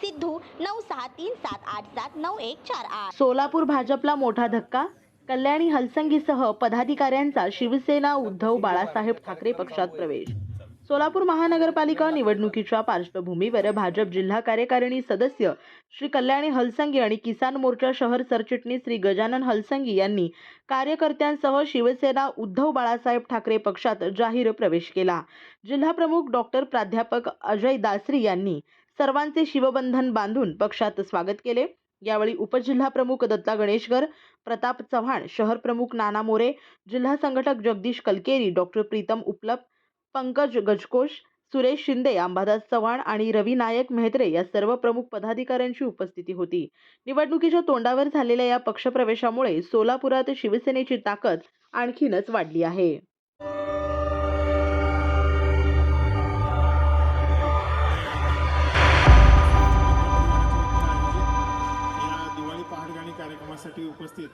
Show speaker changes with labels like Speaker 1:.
Speaker 1: सिद्धू नऊ सहा तीन सात आठ सात नऊ एक चार आठ.
Speaker 2: सोलापूर भाजपला मोठा धक्का? कल्याणी हलसंगीसह पदाधिकाऱ्यांचा शिवसेना उद्धव बाळासाहेब ठाकरे पक्षात प्रवेश. सोलापूर महानगरपालिका निवडणुकीच्या पार्श्वभूमीवर भाजप जिल्हा कार्यकारिणी सदस्य श्री कल्याणी हलसंगी आणि किसान मोर्चा शहर सरचिटणीस श्री गजानन हलसंगी यांनी कार्यकर्त्यांसह शिवसेना उद्धव बाळासाहेब ठाकरे पक्षात जाहीर प्रवेश केला. जिल्हाप्रमुख डॉक्टर प्राध्यापक अजय दासरी यांनी सर्वांचे शिवबंधन बांधून पक्षात स्वागत केले. यावेळी उपजिल्हा प्रमुख दत्ता गणेशकर प्रताप चव्हाण शहर प्रमुख नाना मोरे जिल्हा संघटक जगदीश कलकेरी डॉक्टर प्रीतम उपलप पंकज गजकोश सुरेश शिंदे अंबादास चव्हाण आणि रवी नायक मेहत्रे या सर्व प्रमुख पदाधिकाऱ्यांची उपस्थिती होती. निवडणुकीच्या तोंडावर झालेल्या या पक्षप्रवेशामुळे सोलापुरात शिवसेनेची ताकद आणखीनच वाढली आहे.
Speaker 3: कार्यक्रमासाठी उपस्थित